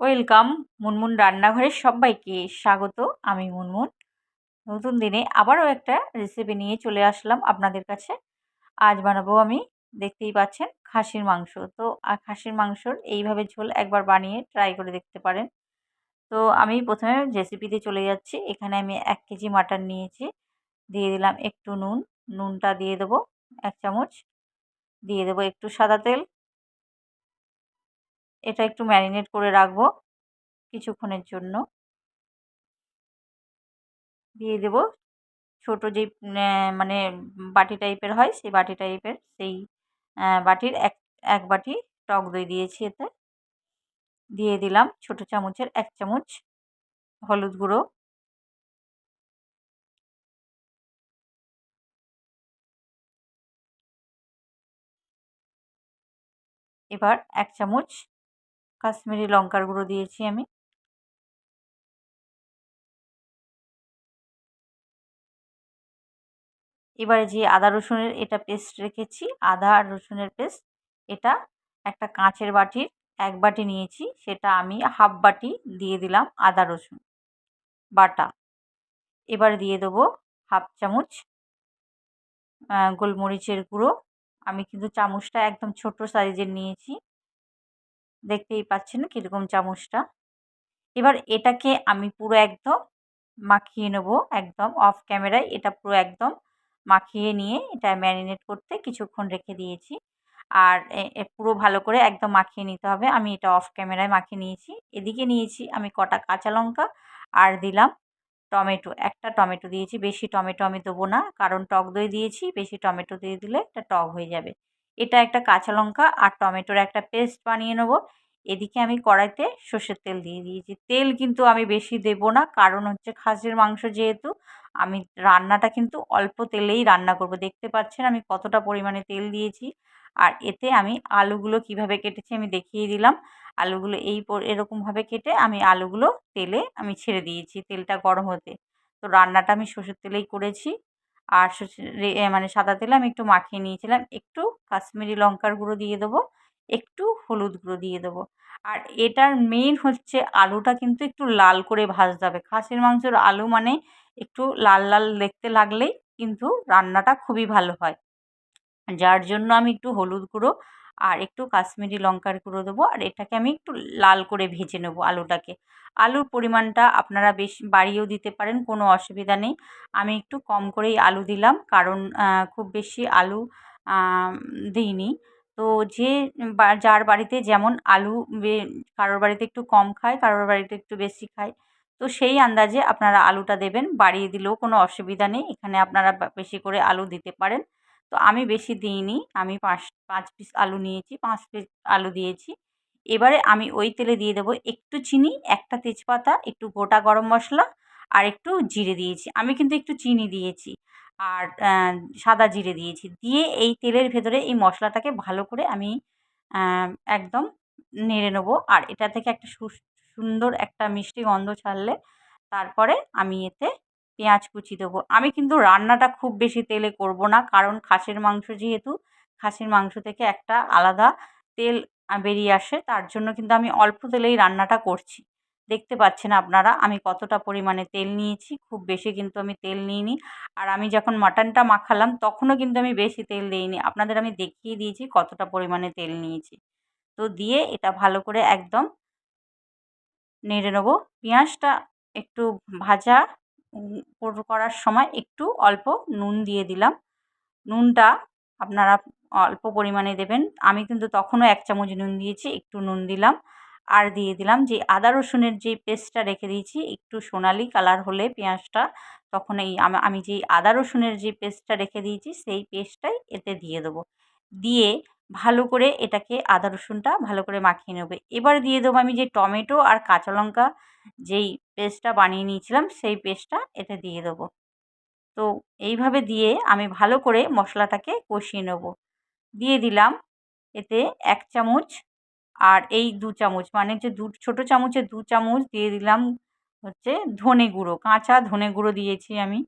Welcome Munmun রান্নাঘরের সবাইকে স্বাগত, আমি মুনমুন। নতুন দিনে আবারও একটা রেসিপি নিয়ে চলে আসলাম আপনাদের কাছে। আজ বানাবো আমি, দেখতেই পাচ্ছেন, খাসির মাংস। তো খাসির মাংসর এইভাবে ঝোল একবার বানিয়ে ট্রাই করে দেখতে পারেন। তো, আমি প্রথমে রেসিপিতে চলে যাচ্ছি। এখানে আমি এক কেজি মাটন নিয়েছি। দিয়ে দিলাম একটু নুন। নুনটা দিয়ে দেবো এক চামচ। দিয়ে দেবো একটু সাদা তেল। এটা একটু ম্যারিনেট করে রাখব কিছুক্ষণের জন্য। দিয়ে দেব ছোটো যেই মানে বাটি টাইপের হয় সেই বাটি টাইপের সেই বাটির এক এক বাটি টক দই দিয়েছি এতে। দিয়ে দিলাম ছোটো চামচের এক চামচ হলুদ গুঁড়ো। এবার এক চামচ কাশ্মীরি লঙ্কার গুঁড়ো দিয়েছি আমি। এবারে যে আদা রসুনের এটা পেস্ট রেখেছি, আদা আর রসুনের পেস্ট এটা একটা কাঁচের বাটির এক বাটি নিয়েছি, সেটা আমি হাফ বাটি দিয়ে দিলাম আদা রসুন বাটা। এবার দিয়ে দেবো হাফ চামচ গোলমরিচের গুঁড়ো। আমি কিন্তু চামচটা একদম ছোট সাইজের নিয়েছি। দেখতেই পাচ্ছেন কীরকম চামচটা। এবার এটাকে আমি পুরো একদম মাখিয়ে নেব, একদম অফ ক্যামেরায় এটা পুরো একদম মাখিয়ে নিয়ে এটা ম্যারিনেট করতে কিছুক্ষণ রেখে দিয়েছি। আর পুরো ভালো করে একদম মাখিয়ে নিতে হবে। আমি এটা অফ ক্যামেরায় মাখিয়ে নিয়েছি। এদিকে নিয়েছি আমি কটা কাঁচা লঙ্কা আর দিলাম টমেটো। একটা টমেটো দিয়েছি। বেশি টমেটো আমি দেবো না, কারণ টক দই দিয়েছি। বেশি টমেটো দিয়ে দিলে এটা টক হয়ে যাবে। এটা একটা কাঁচা লঙ্কা আর টমেটোর একটা পেস্ট বানিয়ে নেব। এদিকে আমি কড়াইতে সর্ষের তেল দিয়ে দিয়েছি। তেল কিন্তু আমি বেশি দেব না, কারণ হচ্ছে খাসির মাংস যেহেতু, আমি রান্নাটা কিন্তু অল্প তেলেই রান্না করব। দেখতে পাচ্ছেন আমি কতটা পরিমাণে তেল দিয়েছি। আর এতে আমি আলুগুলো কীভাবে কেটেছি আমি দেখিয়ে দিলাম। আলুগুলো এই এরকমভাবে কেটে আমি আলুগুলো তেলে আমি ছেড়ে দিয়েছি, তেলটা গরম হতে। তো রান্নাটা আমি সর্ষের তেলেই করেছি। আর মানে সাদা তেলে আমি একটু মাখিয়ে নিয়েছিলাম। একটু কাশ্মীরি লঙ্কার গুঁড়ো দিয়ে দেবো, একটু হলুদ গুঁড়ো দিয়ে দেবো। আর এটার মেন হচ্ছে আলুটা কিন্তু একটু লাল করে ভাজতে হবে। খাসির মাংসর আলু মানে একটু লাল লাল দেখতে লাগলেই কিন্তু রান্নাটা খুবই ভালো হয়। যার জন্য আমি একটু হলুদ গুঁড়ো আর একটু কাশ্মীরি লঙ্কার গুঁড়ো দেবো, আর এটাকে আমি একটু লাল করে ভেজে নেব আলুটাকে। আলুর পরিমাণটা আপনারা বেশ বাড়িয়েও দিতে পারেন, কোনো অসুবিধা নেই। আমি একটু কম করেই আলু দিলাম, কারণ খুব বেশি আলু দিইনি। তো যে যার বাড়িতে যেমন আলু কারোর বাড়িতে একটু কম খায়, কারোর বাড়িতে একটু বেশি খায়, তো সেই আন্দাজে আপনারা আলুটা দেবেন, বাড়িয়ে দিলেও কোনো অসুবিধা নেই। এখানে আপনারা বেশি করে আলু দিতে পারেন। তো আমি বেশি দিইনি। আমি পাঁচ পাঁচ পিস আলু নিয়েছি, পাঁচ পিস আলু দিয়েছি। এবারে আমি ওই তেলে দিয়ে দেবো একটু চিনি, একটা তেজপাতা, একটু গোটা গরম মশলা আর একটু জিরে দিয়েছি। আমি কিন্তু একটু চিনি দিয়েছি আর সাদা জিরে দিয়েছি। দিয়ে এই তেলের ভেতরে এই মশলাটাকে ভালো করে আমি একদম নেড়ে নেব। আর এটা থেকে একটা সুন্দর একটা মিষ্টি গন্ধ ছাড়লে তারপরে আমি এতে পেঁয়াজ কুচি দেবো। আমি কিন্তু রান্নাটা খুব বেশি তেলে করব না, কারণ খাসির মাংস যেহেতু, খাসির মাংস থেকে একটা আলাদা তেল বেরিয়ে আসে, তার জন্য কিন্তু আমি অল্প তেলেই রান্নাটা করছি। দেখতে পাচ্ছেন আপনারা, আমি কতটা পরিমাণে তেল নিয়েছি, খুব বেশি কিন্তু আমি তেল নিইনি। আর আমি যখন মাটনটা মাখালাম, তখনও কিন্তু আমি বেশি তেল দিইনি। আপনাদের আমি দেখিয়ে দিয়েছি কতটা পরিমাণে তেল নিয়েছি। তো দিয়ে এটা ভালো করে একদম নেড়ে নেব। পেঁয়াজটা একটু ভাজা করার সময় একটু অল্প নুন দিয়ে দিলাম। নুনটা আপনারা অল্প পরিমাণে দেবেন। আমি কিন্তু তখনও এক চামচ নুন দিয়েছি, একটু নুন দিলাম। আর দিয়ে দিলাম যে আদা রসুনের যে পেস্টটা রেখে দিয়েছি, একটু সোনালি কালার হলে পেঁয়াজটা তখন এই আমি যেই আদা রসুনের যে পেস্টটা রেখে দিয়েছি, সেই পেস্টটাই এতে দিয়ে দেবো। দিয়ে ভালো করে এটাকে আদা রসুনটা ভালো করে মাখিয়ে নেবে। এবার দিয়ে দেবো আমি যে টমেটো আর কাঁচা লঙ্কা যেই পেস্টটা বানিয়ে নিয়েছিলাম, সেই পেস্টটা এতে দিয়ে দেবো। তো এইভাবে দিয়ে আমি ভালো করে মশলাটাকে কষিয়ে নেব। দিয়ে দিলাম এতে এক চামচ আর এই দু চামচ মানে যে দু, ছোটো চামচে দু চামচ দিয়ে দিলাম হচ্ছে ধনে গুঁড়ো, কাঁচা ধনে গুঁড়ো দিয়েছি আমি।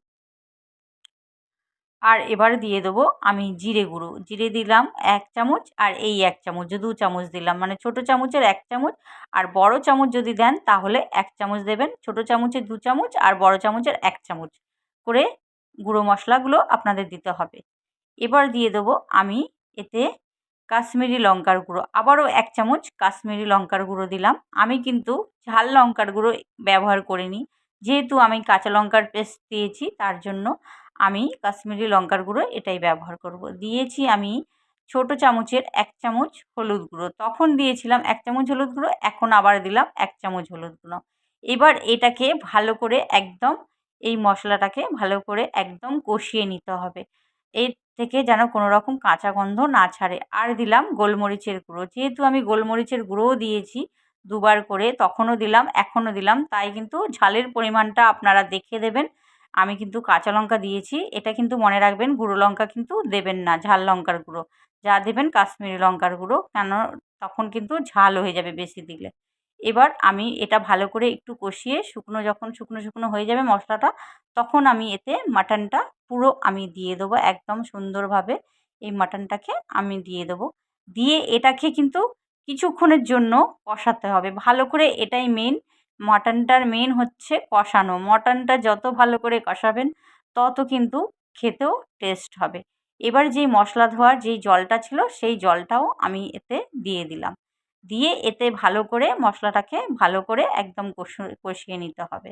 আর এবার দিয়ে দেবো আমি জিরে গুঁড়ো। জিরে দিলাম এক চামচ আর এই এক চামচ, দু চামচ দিলাম। মানে ছোটো চামচের এক চামচ আর বড় চামচ যদি দেন তাহলে এক চামচ দেবেন। ছোটো চামচের দু চামচ আর বড় চামচের এক চামচ করে গুঁড়ো মশলাগুলো আপনাদের দিতে হবে। এবার দিয়ে দেবো আমি এতে কাশ্মীরি লঙ্কার গুঁড়ো। আবারও এক চামচ কাশ্মীরি লঙ্কার গুঁড়ো দিলাম। আমি কিন্তু ঝাল লঙ্কার গুঁড়ো ব্যবহার করিনি। যেহেতু আমি কাঁচা লঙ্কার পেস্ট দিয়েছি তার জন্য আমি কাশ্মীরি লঙ্কার গুঁড়ো এটাই ব্যবহার করব। দিয়েছি আমি ছোট চামচের এক চামচ হলুদ গুঁড়ো। তখন দিয়েছিলাম এক চামচ হলুদ গুঁড়ো, এখন আবার দিলাম এক চামচ হলুদ গুঁড়ো। এবার এটাকে ভালো করে একদম, এই মশলাটাকে ভালো করে একদম কষিয়ে নিতে হবে। এর থেকে যেন কোনো রকম কাঁচা গন্ধ না ছাড়ে। আর দিলাম গোলমরিচের গুঁড়ো। যেহেতু আমি গোলমরিচের গুঁড়োও দিয়েছি দুবার করে, তখনও দিলাম, এখনও দিলাম, তাই কিন্তু ঝালের পরিমাণটা আপনারা দেখে দেবেন। আমি কিন্তু কাঁচা লঙ্কা দিয়েছি। এটা কিন্তু মনে রাখবেন গুঁড়ো লঙ্কা কিন্তু দেবেন না, ঝাল লঙ্কার গুঁড়ো। যা দেবেন কাশ্মীরি লঙ্কার গুঁড়ো, কেন তখন কিন্তু ঝাল হয়ে যাবে বেশি দিলে। এবার আমি এটা ভালো করে একটু কষিয়ে শুকনো যখন শুকনো শুকনো হয়ে যাবে মশলাটা, তখন আমি এতে মাটনটা পুরো আমি দিয়ে দেবো একদম সুন্দরভাবে। এই মাটনটাকে আমি দিয়ে দেবো। দিয়ে এটাকে কিন্তু কিছুক্ষণের জন্য কষাতে হবে। ভালো করে এটাই মেন মাটনটার মেন হচ্ছে কষানো। মটনটা যত ভালো করে কষাবেন, তত কিন্তু খেতেও টেস্ট হবে। এবার যেই মশলা ধোয়ার যেই জলটা ছিল, সেই জলটাও আমি এতে দিয়ে দিলাম। দিয়ে এতে ভালো করে মশলাটাকে ভালো করে একদম কষিয়ে নিতে হবে।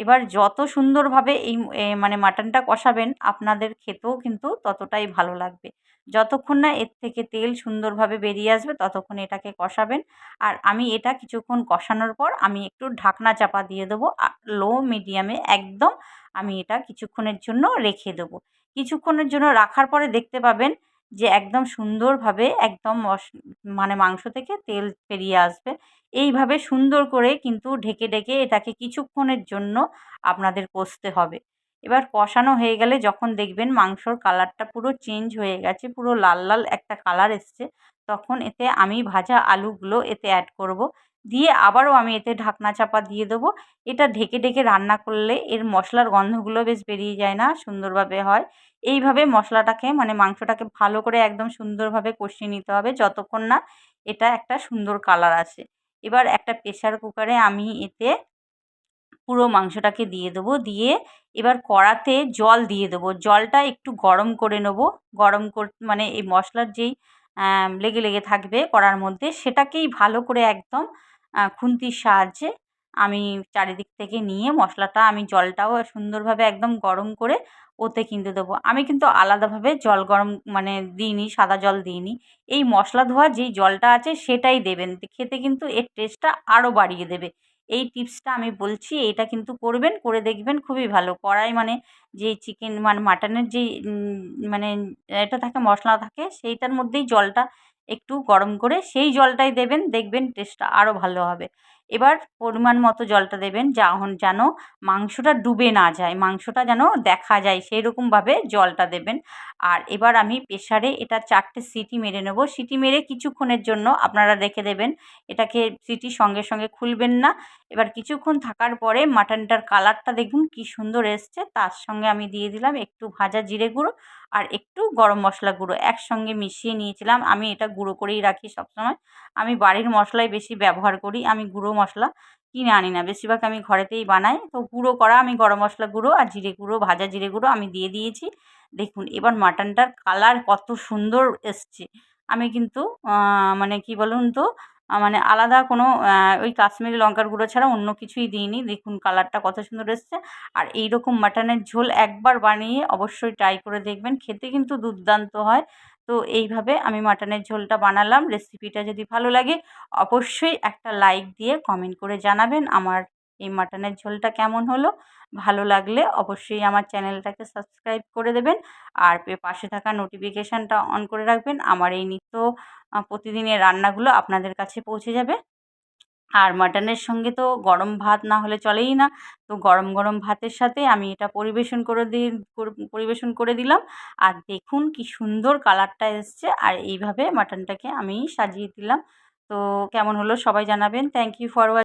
এবার যত সুন্দরভাবে এই মানে মাটনটা কষাবেন, আপনাদের খেতেও কিন্তু ততটাই ভালো লাগবে। যতক্ষণ না এর থেকে তেল সুন্দরভাবে বেরিয়ে আসবে, ততক্ষণ এটাকে কষাবেন। আর আমি এটা কিছুক্ষণ কষানোর পর আমি একটু ঢাকনা চাপা দিয়ে দেবো লো মিডিয়ামে একদম আমি এটা কিছুক্ষণের জন্য রেখে দেবো। কিছুক্ষণের জন্য রাখার পরে দেখতে পাবেন যে একদম সুন্দরভাবে একদম মানে মাংস থেকে তেল বেরিয়ে আসবে। এইভাবে সুন্দর করে কিন্তু ঢেকে ঢেকে এটাকে কিছুক্ষণের জন্য আপনাদের কষতে হবে। এবার কষানো হয়ে গেলে যখন দেখবেন মাংসর কালারটা পুরো চেঞ্জ হয়ে গেছে, পুরো লাল লাল একটা কালার এসছে, তখন এতে আমি ভাজা আলুগুলো এতে অ্যাড করব। দিয়ে আবারও আমি এতে ঢাকনা চাপা দিয়ে দেবো। এটা ঢেকে ঢেকে রান্না করলে এর মশলার গন্ধগুলো বেশ বেরিয়ে যায় না, সুন্দরভাবে হয়। এইভাবে মশলাটাকে মানে মাংসটাকে ভালো করে একদম সুন্দরভাবে কষিয়ে নিতে হবে, যতক্ষণ না এটা একটা সুন্দর কালার আসে। এবার একটা প্রেশার কুকারে আমি এতে পুরো মাংসটাকে দিয়ে দেবো, দিয়ে এবার কড়াতে জল দিয়ে দেবো। জলটা একটু গরম করে নেব। গরম কর মানে এই মশলার যেই লেগে লেগে থাকবে কড়ার মধ্যে, সেটাকেই ভালো করে একদম খুন্তির সাহায্যে আমি চারিদিক থেকে নিয়ে মশলাটা আমি জলটাও সুন্দরভাবে একদম গরম করে ওতে কিন্তু দেবো। আমি কিন্তু আলাদাভাবে জল গরম মানে দিইনি, সাদা জল দিইনি। এই মশলা ধোয়া যেই জলটা আছে সেটাই দেবেন। খেতে কিন্তু এর টেস্টটা আরও বাড়িয়ে দেবে। এই টিপসটা আমি বলছি এইটা কিন্তু করবেন, করে দেখবেন খুবই ভালো। কড়াই মানে যেই চিকেন মানে মাটনের যেই মানে এটা থাকে, মশলা থাকে, সেইটার মধ্যেই জলটা একটু গরম করে সেই জলটাই দেবেন দেখবেন টেস্টটা আরও ভালো হবে। এবার পরিমাণ মতো জলটা দেবেন যখন যেন মাংসটা ডুবে না যায়, মাংসটা যেন দেখা যায় সেই রকমভাবে জলটা দেবেন। আর এবার আমি প্রেশারে এটা চারটে সিটি মেরে নেব। সিটি মেরে কিছুক্ষণের জন্য আপনারা রেখে দেবেন। এটাকে সিটি সঙ্গে সঙ্গে খুলবেন না। এবার কিছুক্ষণ থাকার পরে মাটনটার কালারটা দেখুন কি সুন্দর এসছে। তার সঙ্গে আমি দিয়ে দিলাম একটু ভাজা জিরে গুঁড়ো আর একটু গরম মশলা গুঁড়ো। একসঙ্গে মিশিয়ে নিয়েছিলাম। আমি এটা গুঁড়ো করেই রাখি সবসময়। আমি বাড়ির মশলাই বেশি ব্যবহার করি। আমি গুঁড়ো মশলা কিনে আনি না। বেশিরভাগ আমি ঘরেতেই বানাই। তো গুঁড়ো করা আমি গরম মশলা গুঁড়ো আর জিরে গুঁড়ো, ভাজা জিরে গুঁড়ো আমি দিয়ে দিয়েছি। দেখুন, এবার মাটনটার কালার কত সুন্দর এসছে। আমি কিন্তু মানে কি বলুন তো মানে আলাদা কোনো ওই কাশ্মীরি লঙ্কার গুঁড়ো ছাড়া অন্য কিছুই দিইনি। দেখুন, কালারটা কত সুন্দর এসছে। আর এই রকম মাটনের ঝোল একবার বানিয়ে অবশ্যই ট্রাই করে দেখবেন। খেতে কিন্তু দুর্দান্ত হয়। তো এইভাবে আমি মাটনের ঝোলটা বানালাম। রেসিপিটা যদি ভালো লাগে, অবশ্যই একটা লাইক দিয়ে কমেন্ট করে জানাবেন আমার এই মাটনের ঝোলটা কেমন হলো। ভালো লাগলে অবশ্যই আমার চ্যানেলটাকে সাবস্ক্রাইব করে দেবেন আর পাশে থাকা নোটিফিকেশানটা অন করে রাখবেন। আমার এই নিত্য প্রতিদিনের রান্নাগুলো আপনাদের কাছে পৌঁছে যাবে। আর মাটনের সঙ্গে তো গরম ভাত না হলে চলেই না। তো গরম গরম ভাতের সাথে আমি এটা পরিবেশন করে দিই পরিবেশন করে দিলাম। আর দেখুন কি সুন্দর কালারটা এসছে আর এইভাবে মাটনটাকে আমি সাজিয়ে দিলাম। তো কেমন হলো সবাই জানাবেন। Thank you for